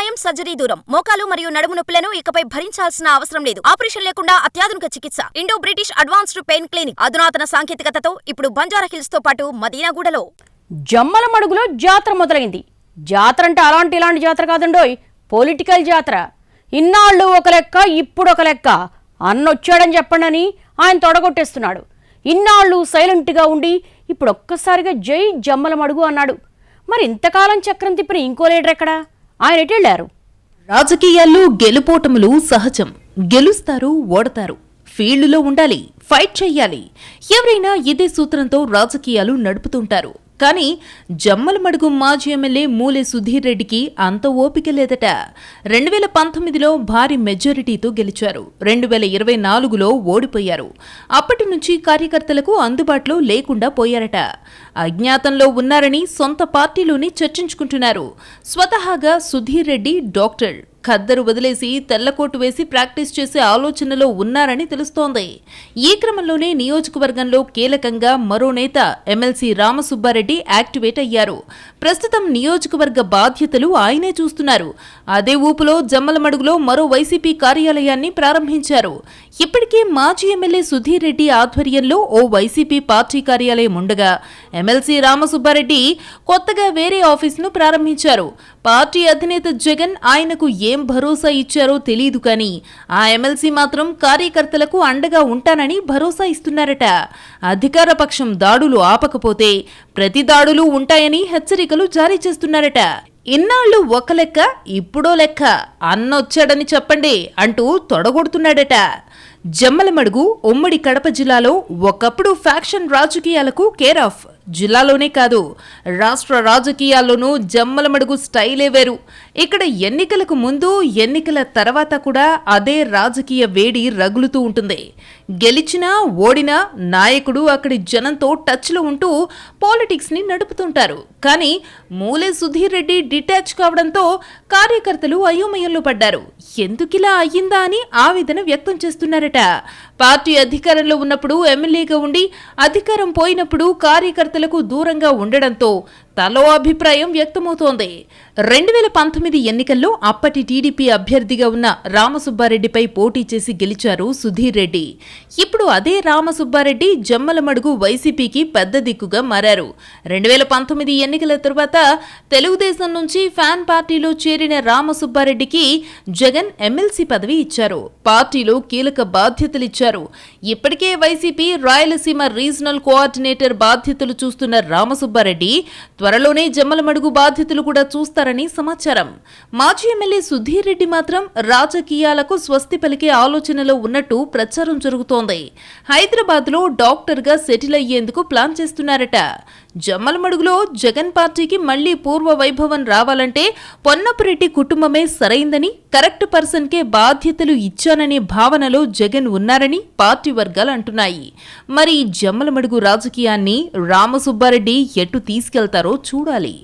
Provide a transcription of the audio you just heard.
గాయం సర్జరీ దూరం. మోకాలు మరియు నడుము నొప్పులను ఇకపై భరించాల్సిన అవసరం లేదు. ఆపరేషన్ లేకుండా అత్యాధునిక చికిత్స. Indo British advanced pain clinic. అధునాతన సాంకేతికతతో ఇప్పుడు బంజారా హిల్స్తో పాటు మదీనాగూడలో. జమ్మల మడుగులో జాతర మొదలైంది. జాతర అంటే అలాంటి ఇలాంటి జాతర కాదండోయ్. పొలిటికల్ జాతర. ఇన్నాళ్ళు ఒక లెక్క ఇప్పుడు ఒక లెక్క. అన్నొచ్చాడని చెప్పండని ఆయన తొడగొట్టేస్తున్నాడు. ఇన్నాళ్ళు సైలెంట్గా ఉండి ఇప్పుడు ఒక్కసారిగా జై జమ్మల మడుగు అన్నాడు. మరి ఇంతకాలం చక్రం తిప్పిన ఇంకో లీడర్ ఎక్కడా? ఆయన ఎటు రాజకీయాల్లో గెలుపోటములు సహజం. గెలుస్తారు ఓడతారు. ఫీల్డ్లో ఉండాలి ఫైట్ చెయ్యాలి. ఎవరైనా ఇదే సూత్రంతో రాజకీయాలు నడుపుతుంటారు. కానీ జమ్మలమడుగు మాజీ ఎమ్మెల్యే మూలే సుధీర్ రెడ్డికి అంత ఓపిక లేదట. రెండు వేల పంతొమ్మిదిలో భారీ మెజారిటీతో గెలిచారు. రెండు వేల ఇరవై నాలుగులో ఓడిపోయారు. అప్పటి నుంచి కార్యకర్తలకు అందుబాటులో లేకుండా పోయారట. అజ్ఞాతంలో ఉన్నారని సొంత పార్టీలోనే చర్చించుకుంటున్నారు. స్వతహాగా సుధీర్ రెడ్డి డాక్టర్. ఖద్దరు వదిలేసి తెల్లకోటు వేసి ప్రాక్టీస్ చేసే ఆలోచనలో ఉన్నారని తెలుస్తోంది. ఈ క్రమంలోనే నియోజకవర్గంలో కీలకంగా మరో నేత ఎమ్మెల్సీ రామసుబ్బారెడ్డి యాక్టివేట్ అయ్యారు. ప్రస్తుతం నియోజకవర్గ బాధ్యతలు ఆయనే చూస్తున్నారు. అదే ఊపులో జమ్మలమడుగులో మరో వైసీపీ కార్యాలయాన్ని ప్రారంభించారు. ఇప్పటికే మాజీ ఎమ్మెల్యే సుధీర్ రెడ్డి ఆధ్వర్యంలో ఓ వైసీపీ పార్టీ కార్యాలయం ఉండగా ఎమ్మెల్సీ రామసుబ్బారెడ్డి కొత్తగా వేరే ఆఫీసును ప్రారంభించారు. పార్టీ అధినేత జగన్ ఆయనకు ఏ ఏం భరోసా ఇచ్చారో తెలియదు కానీ ఆ ఎమ్మెల్సీ మాత్రం కార్యకర్తలకు అండగా ఉంటానని భరోసా ఇస్తున్నారట. అధికార పక్షం దాడులు ఆపకపోతే ప్రతి దాడులు ఉంటాయని హెచ్చరికలు జారీ చేస్తున్నారట. ఇన్నాళ్ళు ఒక లెక్క ఇప్పుడో లెక్క అన్నొచ్చాడని చెప్పండి అంటూ తొడగొడుతున్నాడట. జమ్మలమడుగు ఉమ్మడి కడప జిల్లాలో ఒకప్పుడు ఫ్యాక్షన్ రాజకీయాలకు కేర్ ఆఫ్. జిల్లాలోనే కాదు రాష్ట్ర రాజకీయాల్లోనూ జమ్మలమడుగు స్టైలే వేరు. ఇక్కడ ఎన్నికలకు ముందు ఎన్నికల తర్వాత కూడా అదే రాజకీయ వేడి రగులుతూ ఉంటుంది. గెలిచినా ఓడినా నాయకుడు అక్కడి జనంతో టచ్లో ఉంటూ పాలిటిక్స్ని నడుపుతుంటారు. కానీ మూలే సుధీర్ రెడ్డి డిటాచ్ కావడంతో కార్యకర్తలు అయోమయంలో పడ్డారు. ఎందుకిలా అయ్యిందా అని ఆవేదన వ్యక్తం చేస్తున్నారట. పార్టీ అధికారంలో ఉన్నప్పుడు ఎమ్మెల్యేగా ఉండి అధికారం పోయినప్పుడు కార్యకర్తలకు దూరంగా ఉండడంతో తలో అభిప్రాయం వ్యక్తమవుతోంది. రెండు వేల పంతొమ్మిది ఎన్నికల్లో అప్పటి టీడీపీ అభ్యర్థిగా ఉన్న రామసుబ్బారెడ్డిపై పోటీ చేసి గెలిచారు సుధీర్ రెడ్డి. ఇప్పుడు అదే రామసుబ్బారెడ్డి జమ్మలమడుగు వైసీపీకి పెద్ద దిక్కుగా మారారు. రెండు వేల పంతొమ్మిది ఎన్నికల తర్వాత తెలుగుదేశం నుంచి ఫ్యాన్ పార్టీలో చేరిన రామసుబ్బారెడ్డికి జగన్ ఎమ్మెల్సీ పదవి ఇచ్చారు. పార్టీలో కీలక బాధ్యతలిచ్చారు ఇప్పటికే వైసీపీ రాయలసీమ రీజనల్ కోఆర్డినేటర్ బాధ్యతలు చూస్తున్న రామసుబ్బారెడ్డి త్వరలోనే జమ్మలమడుగు బాధ్యతలు కూడా చూస్తారని సమాచారం. మాజీ ఎమ్మెల్యే సుధీర్ రెడ్డి మాత్రం రాజకీయాలకు స్వస్తి పలికే ఆలోచనలో ఉన్నట్టు ప్రచారం జరుగుతోంది. హైదరాబాద్లో డాక్టర్గా సెటిల్ అయ్యేందుకు ప్లాన్ చేస్తున్నారట. జమ్మలమడుగులో జగన్ పార్టీకి మళ్ళీ పూర్వ వైభవం రావాలంటే పొన్నపురెడ్డి కుటుంబమే సరైందని కరెక్ట్ పర్సన్కే బాధ్యతలు ఇచ్చాననే భావనలో జగన్ ఉన్నారని పార్టీ వర్గాలు అంటున్నాయి. మరి జమ్మలమడుగు రాజకీయాన్ని రామసుబ్బారెడ్డి ఎటు తీసుకెళ్తారో చూడాలి.